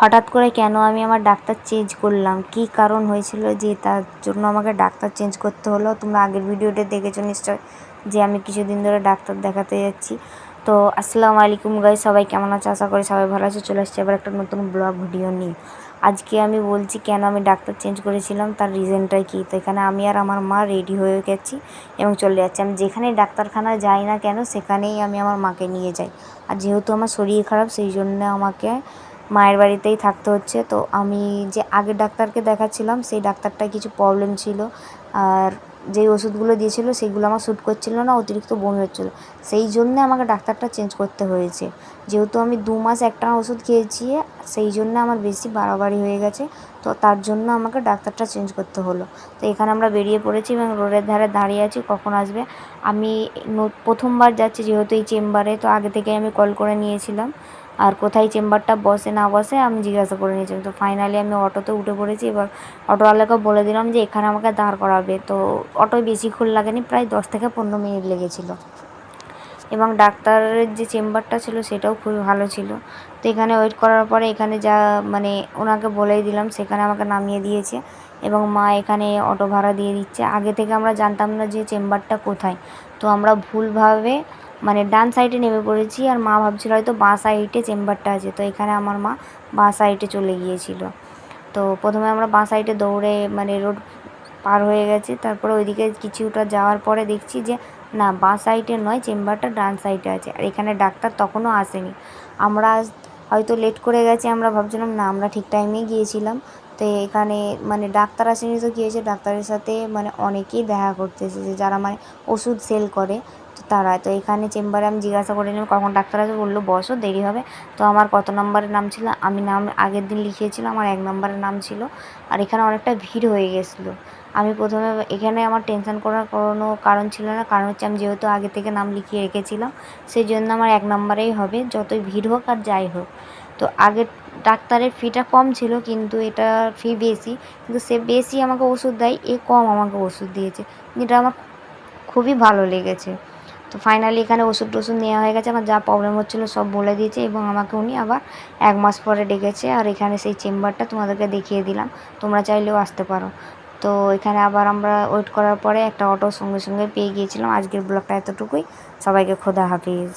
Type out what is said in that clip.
হঠাৎ করে কেন আমি আমার ডাক্তার চেঞ্জ করলাম? কী কারণ হয়েছিল যে তার জন্য আমাকে ডাক্তার চেঞ্জ করতে হলো? তোমরা আগের ভিডিওটা দেখেছ নিশ্চয় যে আমি কিছুদিন ধরে ডাক্তার দেখাতে যাচ্ছি। তো আসসালামু আলাইকুম গাই সবাই কেমন আছে? আশা করি সবাই ভালো আছে। চলে আসছে আবার একটা নতুন ব্লগ ভিডিও নিয়ে। আজকে আমি বলছি কেন আমি ডাক্তার চেঞ্জ করেছিলাম, তার রিজনটাই কী? তো এখানে আমি আর আমার মা রেডি হয়ে গেছি এবং চলে যাচ্ছি। আমি যেখানেই ডাক্তারখানায় যাই না কেন, সেখানেই আমি আমার মাকে নিয়ে যাই। আর যেহেতু আমার শরীর খারাপ, সেই জন্য আমাকে মায়ের বাড়িতেই থাকতে হচ্ছে। তো আমি যে আগের ডাক্তারকে দেখাচ্ছিলাম, সেই ডাক্তারটার কিছু প্রবলেম ছিল। আর যেই ওষুধগুলো দিয়েছিল, সেগুলো আমার শ্যুট করছিল না, অতিরিক্ত বমি হচ্ছিল। সেই জন্যে আমাকে ডাক্তারটা চেঞ্জ করতে হয়েছে। যেহেতু আমি দু মাস একটানা ওষুধ খেয়েছি, সেই জন্য আমার বেশি বাড়াবাড়ি হয়ে গেছে। তো তার জন্য আমাকে ডাক্তারটা চেঞ্জ করতে হলো। তো এখানে আমরা বেরিয়ে পড়েছি এবং রোডের ধারে দাঁড়িয়ে আছি, কখন আসবে? আমি প্রথমবার যাচ্ছি, যেহেতু এই চেম্বারে তো আগে থেকে আমি কল করে নিয়েছিলাম। আর কোথায় চেম্বারটা বসে না বসে আমি জিজ্ঞাসা করে নিয়েছিলাম তো ফাইনালি আমি অটোতে উঠে পড়েছি, এবার অটোওয়ালাকে বলে দিলাম যে এখানে আমাকে দাঁড় করাবে। তো অটোয় বেশিক্ষণ লাগেনি, প্রায় দশ থেকে পনেরো মিনিট লেগেছিলো। এবং ডাক্তারের যে চেম্বারটা ছিল সেটাও খুবই ভালো ছিল। তো এখানে ওয়েট করার পরে এখানে যা মানে ওনাকে বলেই দিলাম, সেখানে আমাকে নামিয়ে দিয়েছে এবং মা এখানে অটো ভাড়া দিয়ে দিচ্ছে। আগে থেকে আমরা জানতাম না যে চেম্বারটা কোথায়। তো আমরা ভুলভাবে মানে ডান সাইডে নেমে পড়েছি আর মা ভাবছিল হয়তো বাঁ সাইডে চেম্বারটা আছে। তো এখানে আমার মা বাঁ সাইডে চলে গিয়েছিল। তো প্রথমে আমরা বাঁ সাইডে দৌড়ে মানে রোড পার হয়ে গেছে। তারপরে ওইদিকে কিছুটা যাওয়ার পরে দেখছি যে, না, বাঁ সাইডে নয়, চেম্বারটা ডান সাইডে আছে। আর এখানে ডাক্তার তখনও আসেনি। আমরা হয়তো লেট করে গেছি, আমরা ভাবছিলাম, না, আমরা ঠিক টাইমেই গিয়েছিলাম। তো এখানে মানে ডাক্তার আসেনি তো কী হয়েছে? ডাক্তারের সাথে মানে অনেকেই দেখা করতে এসেছে, যারা মানে ওষুধ সেল করে। তারা তো এখানে চেম্বারে আমি জিজ্ঞাসা করে নিলাম, কখন ডাক্তার আসবে? বলল, বসো, দেরি হবে। তো আমার কত নম্বরের নাম ছিল? আমি নাম আগের দিন লিখিয়েছিলাম, আমার এক নম্বরের নাম ছিল। আর এখানে অনেকটা ভিড় হয়ে গেছিল। আমি প্রথমে এখানে আমার টেনশন করার কোনো কারণ ছিল না। কারণ হচ্ছে আমি যেহেতু আগে থেকে নাম লিখিয়ে রেখেছিলাম সেই জন্য আমার এক নম্বরেই হবে, যতই ভিড় হোক আর যাই হোক। তো আগের ডাক্তারের ফিটা কম ছিল, কিন্তু এটা ফি বেশি, কিন্তু সে বেশি আমাকে ওষুধ দেয়, এ কম আমাকে ওষুধ দিয়েছে। যেটা আমার খুবই ভালো লেগেছে। তো ফাইনালি এখানে ওষুধ টষুধ নেওয়া হয়ে গেছে। আমার যা প্রবলেম হচ্ছিল সব বলে দিয়েছে এবং আমাকে উনি আবার এক মাস পরে ডেকেছে। আর এখানে সেই চেম্বারটা তোমাদেরকে দেখিয়ে দিলাম। তোমরা চাইলেও আসতে পারো। তো এখানে আবার আমরা ওয়েট করার পরে একটা অটো সঙ্গে সঙ্গে পেয়ে গিয়েছিলাম। আজকের ব্লগটা এতটুকুই। সবাইকে খোদা হাফিজ।